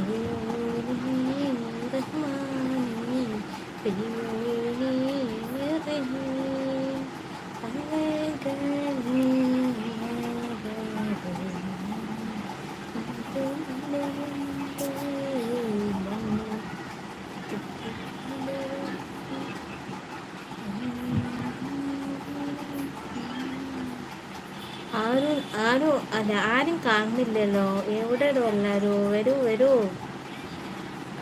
给你。ആരും ആരും അല്ല ആരും കാണുന്നില്ലല്ലോ. എവിടെയോ എല്ലാരോ? വരൂ വരൂ.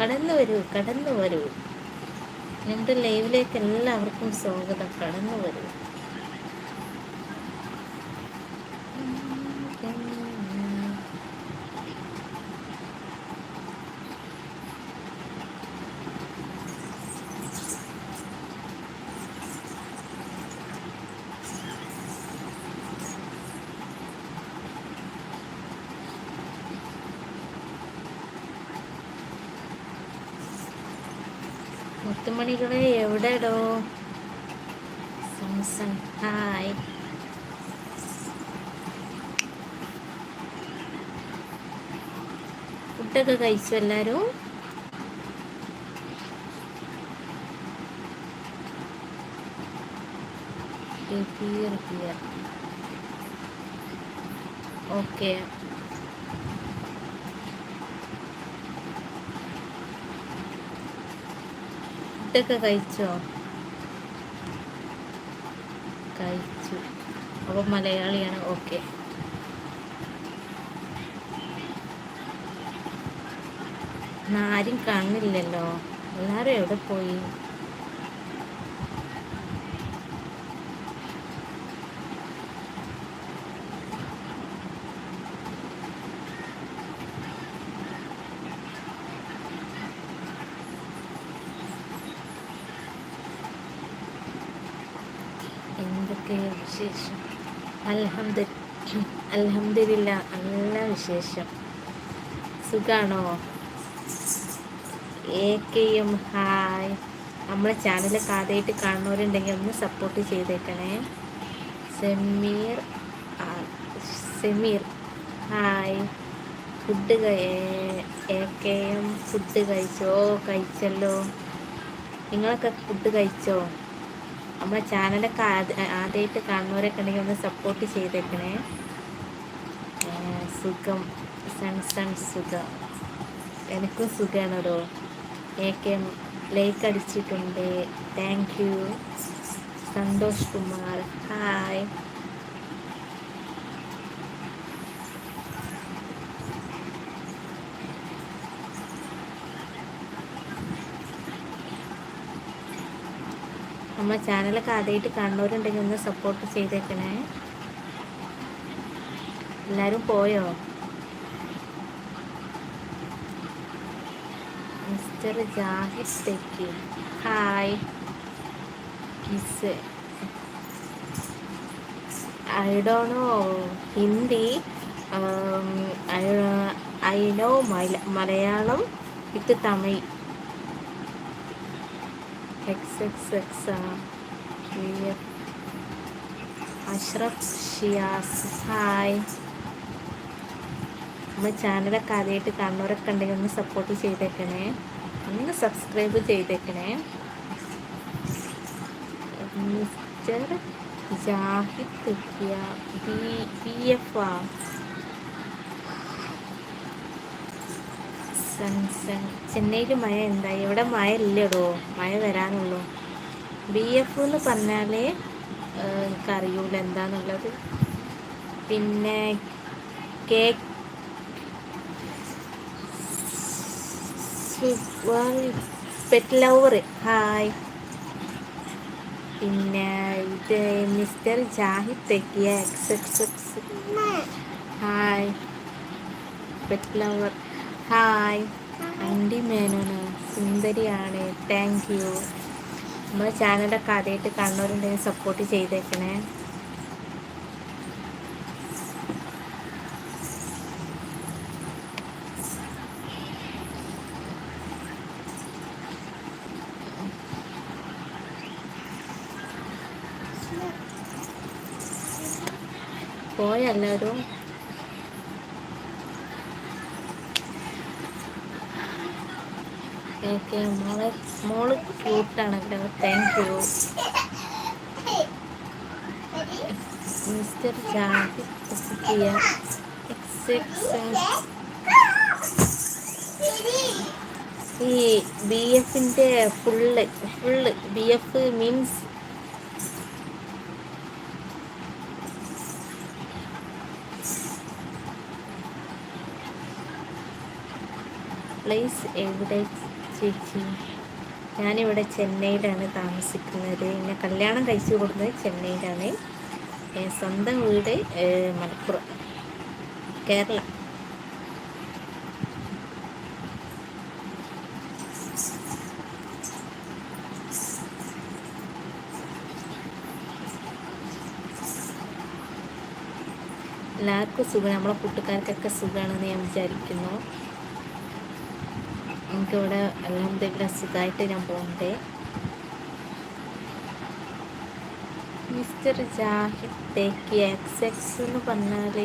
കടന്നു വരൂ കടന്നു വരൂ. ഞങ്ങളുടെ ലൈവിലേക്ക് എല്ലാവർക്കും സ്വാഗതം. കടന്നു വരൂ. മുത്തുമണികളെ എവിടെടോ? Samsung hi. ഫുഡൊക്കെ കഴിച്ചു എല്ലാരും? ഓക്കെ ഫുഡൊക്കെ കഴിച്ചോ? കഴിച്ചു. അപ്പൊ മലയാളിയാണ്. ഓക്കെ. ആരും കാണില്ലല്ലോ എല്ലാരും എവിടെ പോയി? എന്തൊക്കെ വിശേഷം. അൽഹംദ അൽഹംദില്ല നല്ല വിശേഷം. സുഖാണോ? A M hi. നമ്മളെ ചാനൽ കാതായിട്ട് കാണുന്നവരുണ്ടെങ്കിൽ ഒന്ന് സപ്പോർട്ട് ചെയ്തേക്കണേ. Sameer Sameer hi. Food A K M food കഴിച്ചോ? കഴിച്ചല്ലോ. നിങ്ങളൊക്കെ ഫുഡ് കഴിച്ചോ? നമ്മളെ ചാനലൊക്കെ ആദ്യമായിട്ട് കാണുന്നവരൊക്കെ ഉണ്ടെങ്കിൽ ഒന്ന് സപ്പോർട്ട് ചെയ്തേക്കണേ. സുഖം. സൺ സൺ സുഖം. എനിക്കും സുഖമാണോ എ കെ ലൈക്ക് അടിച്ചിട്ടുണ്ട്. Thank you Santhosh Kumar. Hi നമ്മളെ ചാനലൊക്കെ ആദ്യമായിട്ട് കാണുന്നവരുണ്ടെങ്കിൽ ഒന്ന് സപ്പോർട്ട് ചെയ്തേക്കണേ. എല്ലാവരും പോയോ? Mister Jahid Thekki. Hi. Kiss. I do know Hindi. I know Malayalam with Tamil. X Ashraf Shiyas hi നമ്മുടെ ചാനലൊക്കെ ആദ്യമായിട്ട് കാണുന്നവരൊക്കെ ഉണ്ടെങ്കിൽ ഒന്ന് സപ്പോർട്ട് ചെയ്തേക്കണേ. ഒന്ന് സബ്സ്ക്രൈബ് ചെയ്തേക്കണേ. Mister Jahid B B F ആ. ചെന്നൈയിൽ മഴ എന്തായി? ഇവിടെ മഴ ഇല്ലടോ? മഴ വരാനുള്ളൂ. ബി എഫ് എന്ന് പറഞ്ഞാലേ എനിക്കറിയൂല എന്താന്നുള്ളത്. പിന്നെ കേക്ക് പെറ്റ് ലവർ ഹായ്. പിന്നെ ഇത് mister Jahid തെക്കിയ X X X hi. Pet lover. Hi aunty മേനോന് സുന്ദരിയാണ്. താങ്ക് യു നമ്മുടെ ചാനലൊക്കെ ആദ്യമായിട്ട് കണ്ണൂരുണ്ടെങ്കിൽ സപ്പോർട്ട് ചെയ്തേക്കണേ. പോയെല്ലാവരും ഓക്കെ മോളെ മോൾ ക്യൂട്ടാണല്ലോ thank you mister X X ഈ ബി എഫിന്റെ full full B F means place എവിടെ? ചേച്ചി. ഞാനിവിടെ ചെന്നൈയിലാണ് താമസിക്കുന്നത്. എന്നെ കല്യാണം കഴിച്ചു കൊടുക്കുന്നത് ചെന്നൈയിലാണ്. സ്വന്തം വീട് മലപ്പുറം കേരള. എല്ലാവർക്കും സുഖം. നമ്മളെ കൂട്ടുകാർക്കൊക്കെ സുഖമാണെന്ന് ഞാൻ വിചാരിക്കുന്നു. എനിക്കിവിടെ എന്തെങ്കിലും സുഖമായിട്ട് ഞാൻ പോകണ്ടേ. മിസ്റ്റർ ജാഹിദ് തേക്ക് എക്സ് എക്സ് എന്ന് പറഞ്ഞാൽ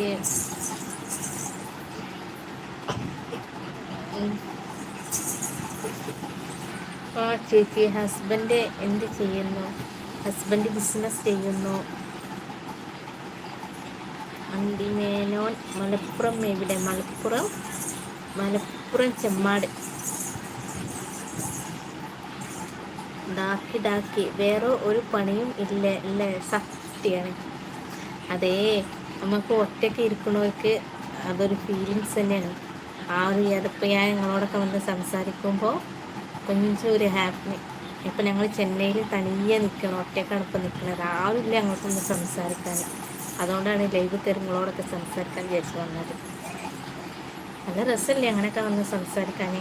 ആ ചേച്ചി ഹസ്ബൻഡ് എന്ത് ചെയ്യുന്നു? ഹസ്ബൻഡ് ബിസിനസ് ചെയ്യുന്നു. അന്തിമേനോൻ മലപ്പുറം എവിടെ? മലപ്പുറം? മലപ്പുറം ചെമ്മാട്. ഡാക്കി ഡാക്കി വേറെ ഒരു പണിയും ഇല്ല അല്ലേ സത്യാണ്. അതേ നമുക്ക് ഒറ്റയ്ക്ക് ഇരിക്കുന്നവർക്ക് അതൊരു ഫീലിങ്സ് തന്നെയാണ്. ആ ഒരു അതിപ്പോൾ ഞാൻ ഞങ്ങളോടൊക്കെ വന്ന് സംസാരിക്കുമ്പോൾ ഒരു ഹാപ്പി ഇപ്പം ഞങ്ങൾ ചെന്നൈയിൽ തനിയെ നിൽക്കണം ഒറ്റയ്ക്കാണ് ഇപ്പം നിൽക്കുന്നത് ആരുമില്ല ഞങ്ങൾക്കൊന്ന് സംസാരിക്കാൻ അതുകൊണ്ടാണ് ലൈവ് കയറി സംസാരിക്കാൻ വിചാരിച്ചു വന്നത്. നല്ല രസമല്ലേ അങ്ങനെയൊക്കെ വന്ന് സംസാരിക്കാൻ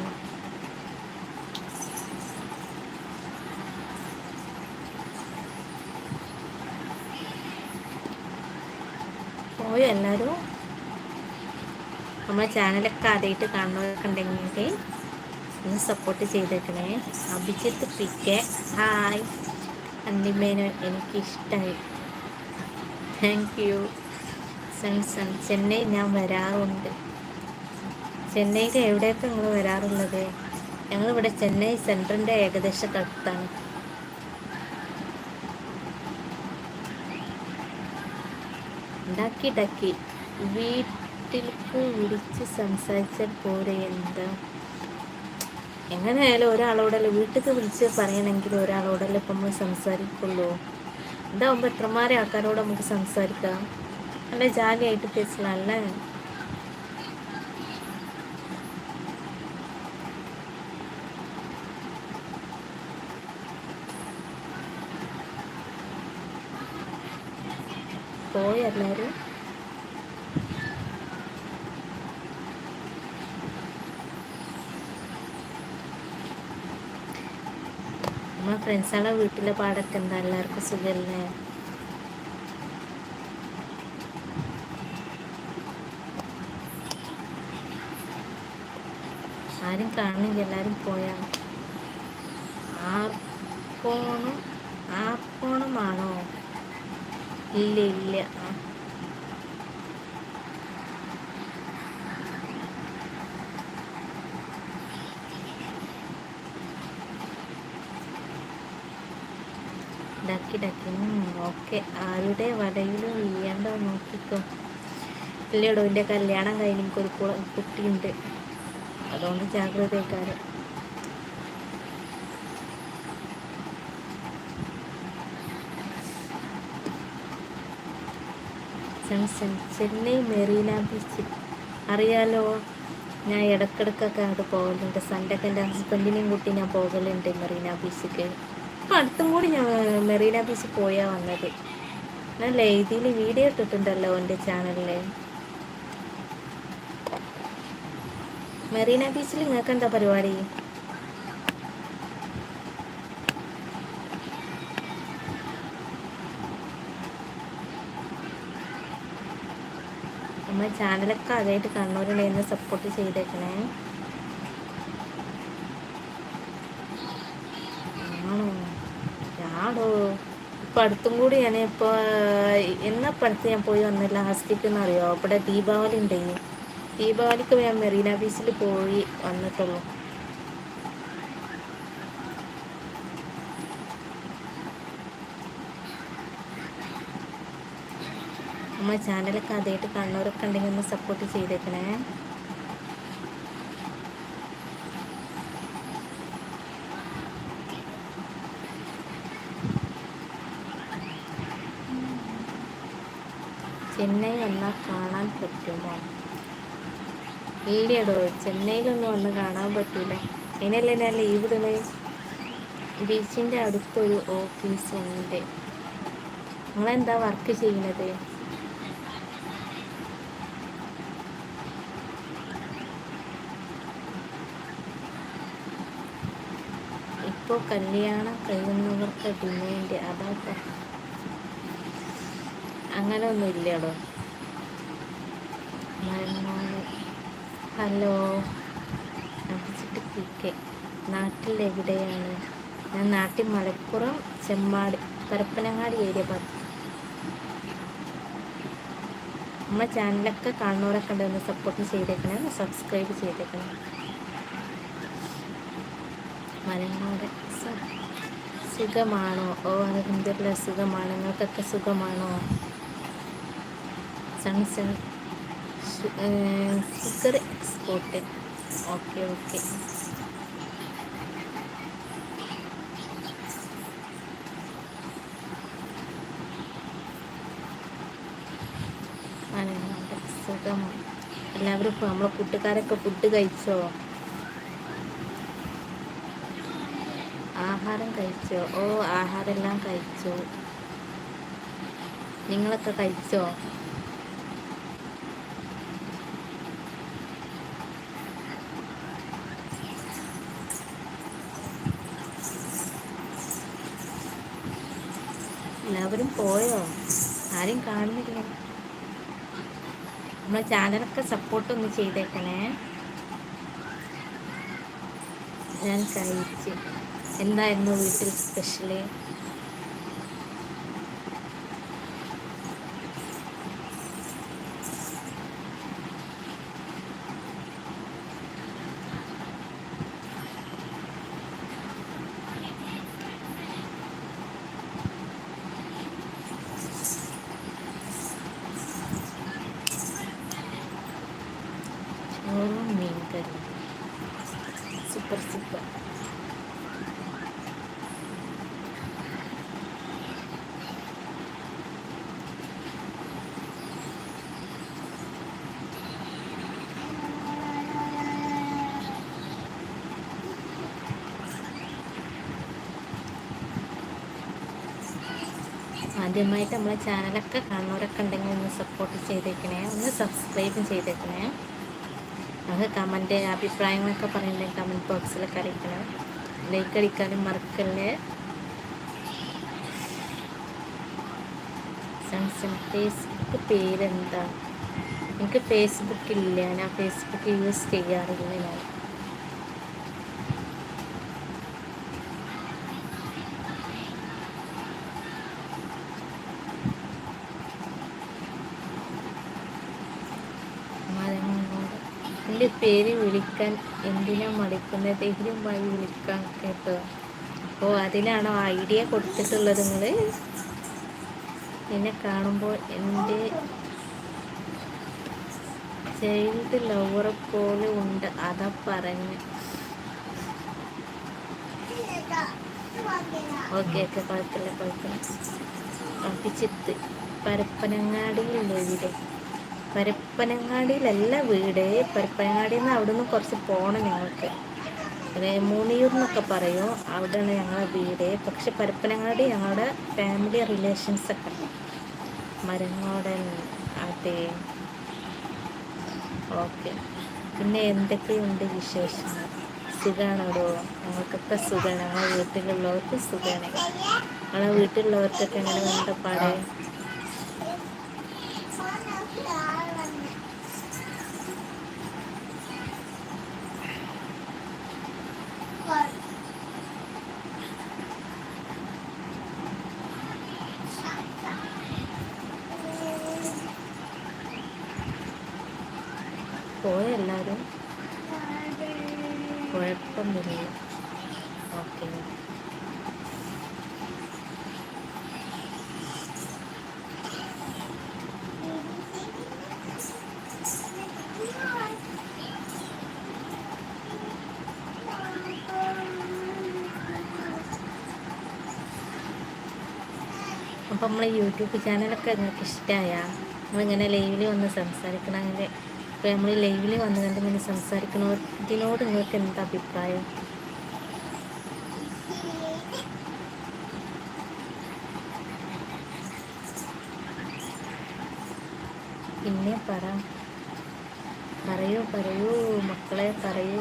പോയോ. എല്ലാവരും നമ്മളെ ചാനലൊക്കെ ആദ്യമായിട്ട് കാണുന്നവരൊക്കെ ഉണ്ടെങ്കിൽ ഒന്ന് സപ്പോർട്ട് ചെയ്തേക്കണേ. Abhijith P K. ഹായ് അന്തിമേനു എനിക്കിഷ്ടമായി thank you son son Chennai ഞാൻ വരാറുണ്ട്. ചെന്നൈക്ക് എവിടെയൊക്കെ നിങ്ങൾ വരാറുള്ളത്? ഞങ്ങളിവിടെ ചെന്നൈ സെൻട്രലിന്റെ ഏകദേശം അടുത്താണ് ഉണ്ടാക്കി ഡക്കി വീട്ടിലേക്ക് വിളിച്ച് സംസാരിച്ചാൽ പോരെ എന്താ? എങ്ങനെയായാലും ഒരാളോടല്ല വീട്ടിലേക്ക് വിളിച്ച് പറയണമെങ്കിൽ ഒരാളോടല്ലേ ഇപ്പം നമ്മൾ സംസാരിക്കുള്ളൂ. ഇതാവുമ്പോൾ എത്രമാരെ ആൾക്കാരോട് നമുക്ക് സംസാരിക്കാം? നല്ല ജാലിയായിട്ട് പേസലാല്ലേ പോയി എല്ലാവരും നമ്മളെ ഫ്രണ്ട്സുകളെ വീട്ടിലെ പാടൊക്കെ എന്താ? എല്ലാവർക്കും സുഖമല്ലേ ആരും കാണുന്നില്ല എല്ലാവരും പോയാണ് ആർക്കോണും ആർക്കോണമാണോ ഇല്ല ഇല്ല ഡക്കി. Ducky okay. ആരുടെ വടയിലും ഇല്ലാണ്ടോ നോക്കിക്കോ. ഇല്ലടോ എന്റെ കല്യാണം കഴിഞ്ഞ് എനിക്കൊരു കുട്ടിയുണ്ട്. അതുകൊണ്ട് ജാഗ്രതക്കാരൻ ചെന്നൈ മെറീന ബീച്ച് അറിയാലോ ഞാൻ ഇടക്കിടക്കൊക്കെ അവിടെ പോകലുണ്ട്. സൺഡേക്ക് എന്റെ ഹസ്ബൻഡിനെയും കൂട്ടി ഞാൻ പോകലുണ്ട് മെറീന ബീച്ചിക്ക് ഇപ്പം അടുത്തും കൂടി ഞാൻ മെറീന ബീച്ച് പോയാ വന്നത്. ഞാൻ ലൈതിയിൽ വീഡിയോ ഇട്ടിട്ടുണ്ടല്ലോ എന്റെ ചാനലിൽ മെറീന ബീച്ചിൽ നിങ്ങൾക്ക് എന്താ പരിപാടി? നമ്മുടെ ചാനലൊക്കെ ആദ്യമായിട്ട് കണ്ണൂരിലേന്ന് സപ്പോർട്ട് ചെയ്തേക്കണേ? ആണോ? ഞാടോ. ഇപ്പം അടുത്തും കൂടി ഞാൻ ഇപ്പോൾ എന്നാ പഠിച്ച് ഞാൻ പോയി വന്നില്ല? ലാസ്റ്റിക്ക് അറിയോ ഇവിടെ ദീപാവലി ഉണ്ടായി ദീപാവലിക്ക് ഞാൻ മെറീന ബീച്ചിൽ പോയി വന്നിട്ടുള്ളൂ. നമ്മൾ ചാനലൊക്കെ ആദ്യമായിട്ട് കണ്ണൂരൊക്കെ ഉണ്ടെങ്കിൽ ഒന്ന് സപ്പോർട്ട് ചെയ്തേക്കണേ. ചെന്നൈ വന്നാൽ കാണാൻ പറ്റുമോ? ഇല്ലടോ ചെന്നൈയിലൊന്നും വന്ന് കാണാൻ പറ്റില്ല അതിനല്ലേ ഞാൻ ലീവ് ഇടണേ? ബീച്ചിന്റെ അടുത്തൊരു ഓഫീസ് ഉണ്ട്. നിങ്ങളെന്താ വർക്ക് ചെയ്യുന്നത്? ഇപ്പോൾ കല്യാണം കഴിയുന്നവർക്ക് ഡിമാൻഡ് അതാ അങ്ങനെ ഒന്നും ഇല്ലടോ ഹലോ. അടിച്ചിട്ട് പി കെ നാട്ടിലെവിടെയാണ്? ഞാൻ നാട്ടിൽ മലപ്പുറം ചെമ്മാട് പരപ്പനങ്ങാടി ഏരിയ ഭാഗത്ത് നമ്മുടെ ചാനലൊക്കെ കാണുന്നവരൊക്കെ ഉണ്ടെന്ന് സപ്പോർട്ട് ചെയ്തേക്കണേ സബ്സ്ക്രൈബ് ചെയ്തേക്കണേ. മലങ്ങാട് സുഖമാണോ? ഓ അലഹമില്ല സുഖമാണ്. നിങ്ങൾക്കൊക്കെ സുഖമാണോ? Son son sugar export okay okay. സുഖം എല്ലാവരും ഇപ്പോൾ നമ്മളെ കൂട്ടുകാരൊക്കെ ഫുഡ് കഴിച്ചോ? ആഹാരം കഴിച്ചോ? ഓ ആഹാരമെല്ലാം കഴിച്ചു. നിങ്ങളൊക്കെ കഴിച്ചോ? എല്ലാവരും പോയോ? ആരും കാണുന്നില്ല? നമ്മളെ ചാനലൊക്കെ സപ്പോർട്ട് ഒന്ന് ചെയ്തേക്കണേ. ഞാൻ കഴിച്ച്. എന്തായിരുന്നു വീട്ടിൽ സ്പെഷ്യൽ ആദ്യമായിട്ട് നമ്മളെ ചാനലൊക്കെ കാണുന്നവരൊക്കെ ഉണ്ടെങ്കിൽ ഒന്ന് സപ്പോർട്ട് ചെയ്തേക്കണേ. ഒന്ന് സബ്സ്ക്രൈബ് ചെയ്തേക്കണേ. അത് കമന്റ് അഭിപ്രായങ്ങളൊക്കെ പറയുന്നുണ്ടെങ്കിൽ കമന്റ് ബോക്സിലൊക്കെ അറിയിക്കണം. ലൈക്ക് അടിക്കാനും മറക്കല്ലേ? ഫേസ്ബുക്ക് പേരെന്താ? എനിക്ക് ഫേസ്ബുക്ക് ഇല്ല. ഞാൻ ഫേസ്ബുക്ക് യൂസ് ചെയ്യാറില്ല ഞാൻ. എന്റെ പേര് വിളിക്കാൻ എന്തിനാ മടിക്കുന്നത്? ധൈര്യമായി വിളിക്കാൻ കേട്ടോ. അപ്പോൾ അതിനാണോ ഐഡിയ കൊടുത്തിട്ടുള്ളത് നിങ്ങൾ എന്നെ കാണുമ്പോൾ എന്റെ ചൈൽഡ് ലവറെ പോലെ ഉണ്ട് അതാ പറഞ്ഞു. ഓക്കെ ഓക്കെ കുഴപ്പമില്ല കുഴപ്പമില്ല. അഭിജിത്ത് പരപ്പനങ്ങാടിയിലെ വീട് പരപ്പനങ്ങാടിയിലല്ല വീട്. പരപ്പനങ്ങാടിയിൽ നിന്ന് അവിടെ നിന്ന് കുറച്ച് പോകണം ഞങ്ങൾക്ക്. മൂന്നിയൂർ എന്നൊക്കെ പറയും. അവിടെയാണ് ഞങ്ങളുടെ വീട്. പക്ഷെ പരപ്പനങ്ങാടി ഞങ്ങളുടെ ഫാമിലി റിലേഷൻസ് ഒക്കെ. ഉണ്ട് മരങ്ങോടൻ അതെ. ഓക്കെ. പിന്നെ എന്തൊക്കെയുണ്ട് വിശേഷങ്ങൾ? സുഖമാണോ ഞങ്ങൾക്കൊക്കെ സുഖമാണ് ഞങ്ങളെ വീട്ടിലുള്ളവർക്ക് സുഖമാണ് ഞങ്ങളെ വീട്ടിലുള്ളവർക്കൊക്കെ എങ്ങനെ വേണ്ടപ്പാട് പോയ എല്ലാവരും കുഴപ്പമൊന്നുമില്ല ഓക്കെ അപ്പം നമ്മളെ യൂട്യൂബ് ചാനലൊക്കെ നിങ്ങൾക്ക് ഇഷ്ടമായ നമ്മളിങ്ങനെ ലൈവിൽ വന്ന് സംസാരിക്കണമെങ്കിൽ ഇപ്പോൾ നമ്മൾ ലൈവിൽ വന്ന് കണ്ട് ഇങ്ങനെ സംസാരിക്കണ ഇതിനോട് നിങ്ങൾക്ക് എന്താ അഭിപ്രായം? പിന്നെ പറ. പറയൂ പറയൂ മക്കളെ പറയൂ.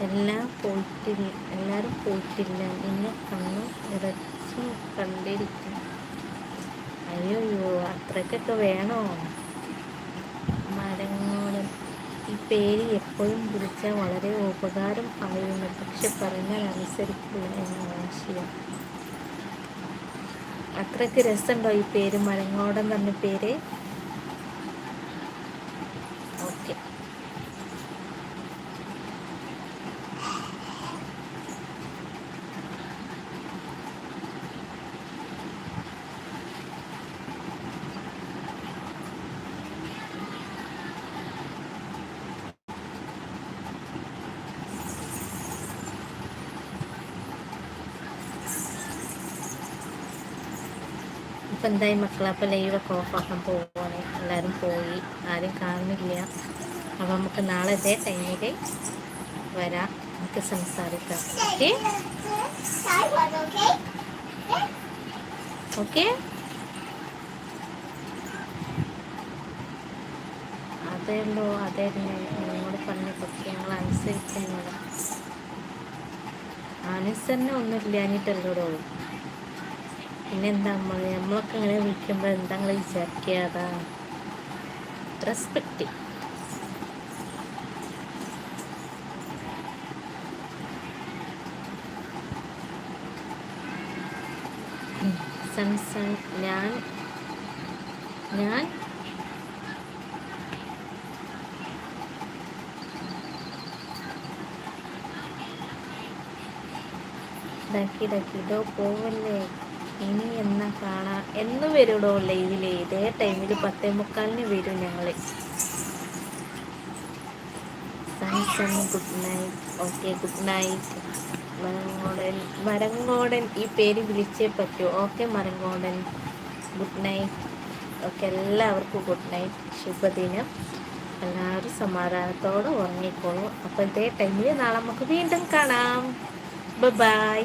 എല്ലാം പോയിട്ടില്ല. എല്ലാവരും പോയിട്ടില്ല. ഇന്ന് കണ്ണു ഇറച്ചും കണ്ടിരിക്കും. അയ്യോ അത്രയ്ക്കൊക്കെ വേണോ? മരങ്ങളും. ഈ പേര് എപ്പോഴും വിളിച്ചാൽ വളരെ ഉപകാരം ആയിരുന്നു പക്ഷെ പറഞ്ഞാൽ അനുസരിക്കില്ല എന്ന ആശയം. അത്രയ്ക്ക് രസമുണ്ടോ ഈ പേര്? മരങ്ങോടൻ തന്നെ പേര് ഓക്കെ ഇപ്പം എന്തായി മക്കളെ? അപ്പം ലൈവൊക്കെ ഓഫാക്കാൻ പോവുകയാണ് എല്ലാവരും പോയി. ആരും കാണുന്നില്ല. അപ്പം നമുക്ക് നാളെ ഇതേ ടൈമിൽ വരാം. നമുക്ക് സംസാരിക്കാം. ഓക്കെ ഓക്കെ അതേ ഉള്ളൂ അതേ നിങ്ങളോട് പറഞ്ഞ പക്ഷേ ഞങ്ങൾ അനുസരിക്കുന്നില്ല അനുസരണ ഒന്നും ഇല്ലാഞ്ഞിട്ടല്ലോ പിന്നെന്താ നമ്മൾ നമ്മളൊക്കെ ഇങ്ങനെ വിളിക്കുമ്പോൾ എന്താ നിങ്ങൾ വിചാരിക്കാതാ റെസ്പെക്റ്റ് സൺസൺ ഞാൻ ഞാൻ ഇതാക്കി ഇതാക്കി. ഇതോ പോവല്ലേ? ഇനി എന്നാ കാണാ എന്ന് വരുടോ ലൈവിൽ ഇതേ ടൈമിൽ പത്തേ മുക്കാലിന് വരും ഞങ്ങൾ. Son good night okay good night മരങ്ങോടൻ മരങ്ങോടൻ ഈ പേര് വിളിച്ചേ പറ്റൂ. ഓക്കെ മരങ്ങോടൻ. ഗുഡ് നൈറ്റ് ഓക്കെ എല്ലാവർക്കും ഗുഡ് നൈറ്റ് ശുഭദിനം. എല്ലാവരും സമാധാനത്തോടെ ഉറങ്ങിക്കോളൂ. അപ്പോൾ ഇതേ ടൈമിൽ നാളെ നമുക്ക് വീണ്ടും കാണാം. ബൈ